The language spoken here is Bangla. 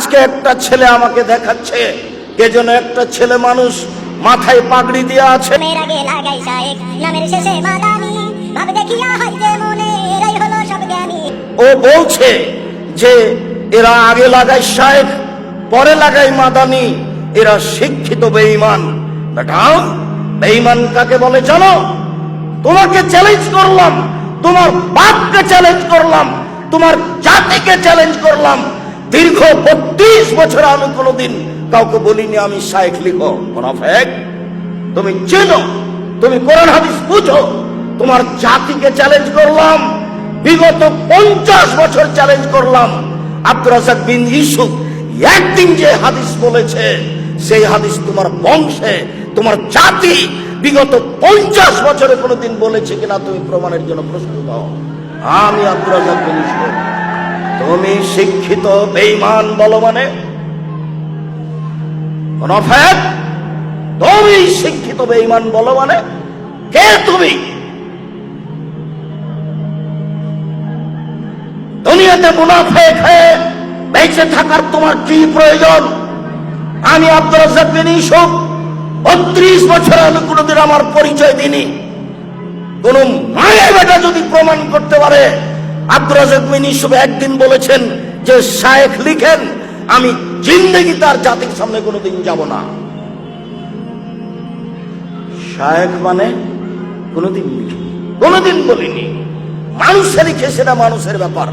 আজকে একটা ছেলে আমাকে দেখাচ্ছে। কে যেন একটা ছেলে মানুষ মাথায় পাগড়ি দিয়ে আছে। ও বলছে যে এরা আগে লাগায় শায়েখ পরে লাগায় মাদানি। এরা শিক্ষিত বেঈমান। বেটা বেঈমান কাকে বলে জানো? তোমাকে চ্যালেঞ্জ করলাম তোমার বাপকে চ্যালেঞ্জ করলাম তোমার জাতিকে চ্যালেঞ্জ করলাম। দীর্ঘ বত্রিশ বছর আমি কোনোদিন কাউকে বলিনি, আমি শায়েখ লিখো। মোনাফেক, তুমি চেনো, তুমি কোরআন হাদিস বুঝো। তোমার জাতিকে চ্যালেঞ্জ করলাম, বিগত পঞ্চাশ বছর চ্যালেঞ্জ করলাম। আব্দুর রাজাক বিন ইউসুফ একদিন যে হাদিস বলেছে, সেই হাদিস তোমার বংশে, তোমার জাতি বিগত পঞ্চাশ বছরে কোনোদিন বলেছে কিনা তুমি প্রমাণের জন্য প্রস্তুত হও। আমি আব্দুর রাজাক বিন ইউসুফ তুমি শিক্ষিত, বেঈমান বলো মানে? তুমি শিক্ষিত, বেঈমান বলো মানে? কে তুমি? দুনিয়াতে মুনাফেক হয়ে বেঁচে থাকার তোমার কি প্রয়োজন? আমি আব্দুল ইউসুফ, বত্রিশ বছর আমি কোনোদিন আমার পরিচয় দিনি কোন মায়ের বিন ইউসুফ একদিন বলেছেন যে শায়েখ লিখেন, আমি জিন্দগি তার জাতির সামনে কোনোদিন যাব না। শায়েখ মানে কোনোদিন লিখিনি, কোনোদিন বলিনি। মানুষের লিখে সেটা মানুষের ব্যাপার।